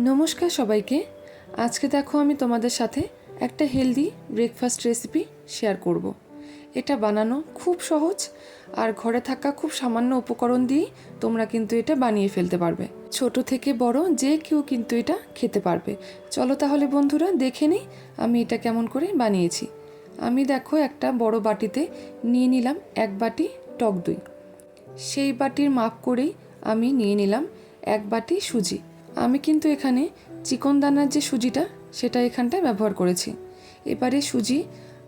নমস্কার সবাইকে। আজকে দেখো আমি তোমাদের সাথে একটা হেলদি ব্রেকফাস্ট রেসিপি শেয়ার করব। এটা বানানো খুব সহজ আর ঘরে থাকা খুব সামান্য উপকরণ দিয়েই তোমরা কিন্তু এটা বানিয়ে ফেলতে পারবে। ছোট থেকে বড় যে কেউ কিন্তু এটা খেতে পারবে। চলো তাহলে বন্ধুরা দেখে নিই আমি এটা কেমন করে বানিয়েছি। আমি দেখো একটা বড় বাটিতে নিয়ে নিলাম এক বাটি টক দই। সেই বাটির মাপ করেই আমি নিয়ে নিলাম এক বাটি সুজি। আমি কিন্তু এখানে চিকন দানার যে সুজিটা, সেটা এখানটায় ব্যবহার করেছি। এবারে সুজি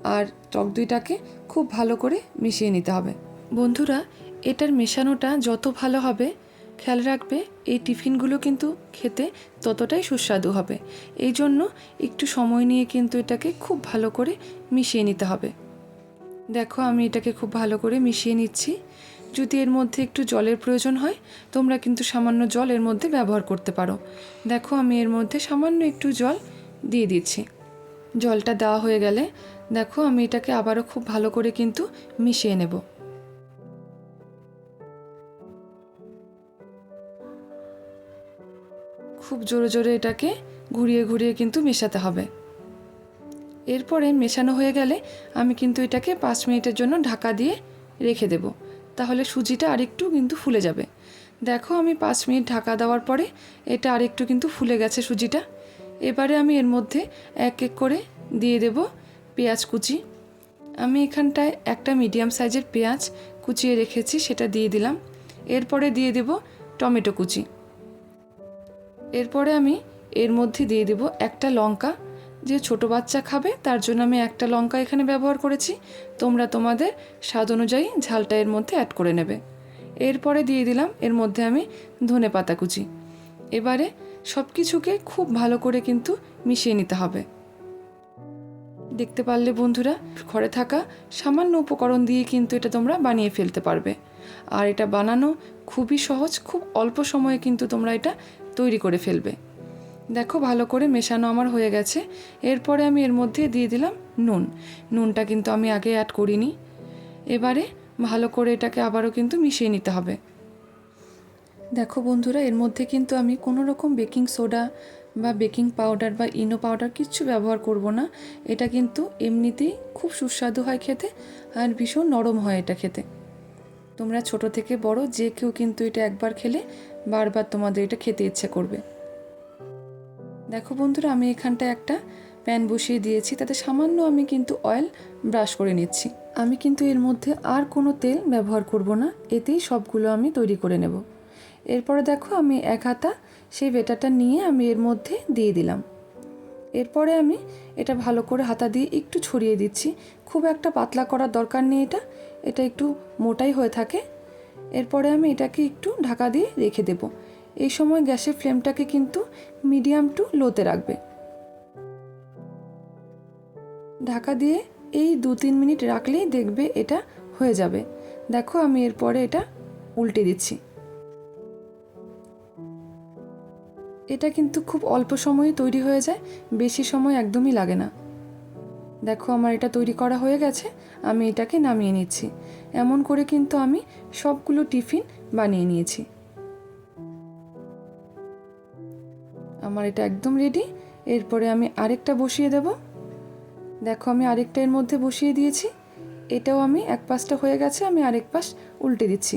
আর টক দইটাকে খুব ভালো করে মিশিয়ে নিতে হবে। বন্ধুরা, এটার মেশানোটা যত ভালো হবে, খেয়াল রাখবে, এই টিফিনগুলো কিন্তু খেতে ততটাই সুস্বাদু হবে। এই জন্য একটু সময় নিয়ে কিন্তু এটাকে খুব ভালো করে মিশিয়ে নিতে হবে। দেখো, আমি এটাকে খুব ভালো করে মিশিয়ে নিচ্ছি। যদি এর মধ্যে একটু জলের প্রয়োজন হয়, তোমরা কিন্তু সামান্য জল এর মধ্যে ব্যবহার করতে পারো। দেখো, আমি এর মধ্যে সামান্য একটু জল দিয়ে দিচ্ছি। জলটা দেওয়া হয়ে গেলে, দেখো, আমি এটাকে আবারও খুব ভালো করে কিন্তু মিশিয়ে নেব। খুব জোরে জোরে এটাকে ঘুরিয়ে ঘুরিয়ে কিন্তু মেশাতে হবে। এরপরে মেশানো হয়ে গেলে, আমি কিন্তু এটাকে পাঁচ মিনিটের জন্য ঢাকা দিয়ে রেখে দেব। তাহলে সুজিটা আরেকটু কিন্তু ফুলে যাবে। দেখো আমি পাঁচ মিনিট ঢাকা দেওয়ার পরে এটা আরেকটু কিন্তু ফুলে গেছে সুজিটা। এবারে আমি এর মধ্যে এক এক করে দিয়ে দেব পেঁয়াজ কুচি। আমি এখানটায় একটা মিডিয়াম সাইজের পেঁয়াজ কুচিয়ে রেখেছি, সেটা দিয়ে দিলাম। এরপরে দিয়ে দেব টমেটো কুচি। এরপরে আমি এর মধ্যে দিয়ে দেব একটা লঙ্কা যে ছোট বাচ্চা খাবে, তার জন্য আমি একটা লঙ্কা এখানে ব্যবহার করেছি। তোমরা তোমাদের স্বাদ অনুযায়ী ঝালটা এর মধ্যে অ্যাড করে নেবে। এরপরে দিয়ে দিলাম, এর মধ্যে আমি ধনে পাতা কুচি। এবারে সব কিছুকে খুব ভালো করে কিন্তু মিশিয়ে নিতে হবে। দেখতে পারলে বন্ধুরা, ঘরে থাকা সামান্য উপকরণ দিয়ে কিন্তু এটা তোমরা বানিয়ে ফেলতে পারবে। আর এটা বানানো খুবই সহজ, খুব অল্প সময়ে কিন্তু তোমরা এটা তৈরি করে ফেলবে। দেখো, ভালো করে মেশানো আমার হয়ে গেছে। এরপরে আমি এর মধ্যে দিয়ে দিলাম নুন। নুনটা কিন্তু আমি আগে অ্যাড করিনি। এবারে ভালো করে এটাকে আবারও কিন্তু মিশিয়ে নিতে হবে। দেখো বন্ধুরা, এর মধ্যে কিন্তু আমি কোনো রকম বেকিং সোডা বা বেকিং পাউডার বা ইনো পাউডার কিচ্ছু ব্যবহার করব না। এটা কিন্তু এমনিতেই খুব সুস্বাদু হয় খেতে আর ভীষণ নরম হয় এটা খেতে। তোমরা ছোট থেকে বড় যে কেউ কিন্তু এটা একবার খেলে বারবার তোমাদের এটা খেতে ইচ্ছে করবে। দেখো বন্ধুরা, আমি এখানটায় একটা প্যান বসিয়ে দিয়েছি। তাতে সামান্য আমি কিন্তু অয়েল ব্রাশ করে নিচ্ছি। আমি কিন্তু এর মধ্যে আর কোনো তেল ব্যবহার করব না। এতেই সবগুলো আমি তৈরি করে নেব। এরপরে দেখো, আমি এক হাতা সেই বেটাটা নিয়ে আমি এর মধ্যে দিয়ে দিলাম। এরপরে আমি এটা ভালো করে হাতা দিয়ে একটু ছড়িয়ে দিচ্ছি। খুব একটা পাতলা করার দরকার নেই এটা। এটা একটু মোটাই হয়ে থাকে। এরপরে আমি এটাকে একটু ঢাকা দিয়ে রেখে দেব। এই সময় গ্যাসের ফ্লেমটাকে কিন্তু মিডিয়াম টু লোতে রাখবে। ঢাকা দিয়ে এই দু তিন মিনিট রাখলেই দেখবে এটা হয়ে যাবে। দেখো আমি এরপরে এটা উল্টে দিচ্ছি। এটা কিন্তু খুব অল্প সময়ে তৈরি হয়ে যায়, বেশি সময় একদমই লাগে না। দেখো আমার এটা তৈরি করা হয়ে গেছে, আমি এটাকে নামিয়ে নিচ্ছি। এমন করে কিন্তু আমি সবগুলো টিফিন বানিয়ে নিয়েছি। আমার এটা একদম রেডি এরপরে আমি আরেকটা বসিয়ে দেব। দেখো, আমি আরেকটা এর মধ্যে বসিয়ে দিয়েছি। এটাও আমি এক পাশটা হয়ে গেছে, আমি আরেক পাশ উল্টে দিচ্ছি।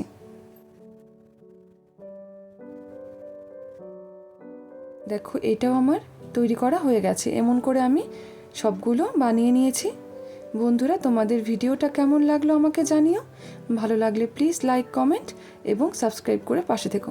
দেখো, এটাও আমার তৈরি করা হয়ে গেছে। এমন করে আমি সবগুলো বানিয়ে নিয়েছি। বন্ধুরা, তোমাদের ভিডিওটা কেমন লাগল আমাকে জানিও। ভালো লাগলে প্লিজ লাইক কমেন্ট এবং সাবস্ক্রাইব করে পাশে থেকো।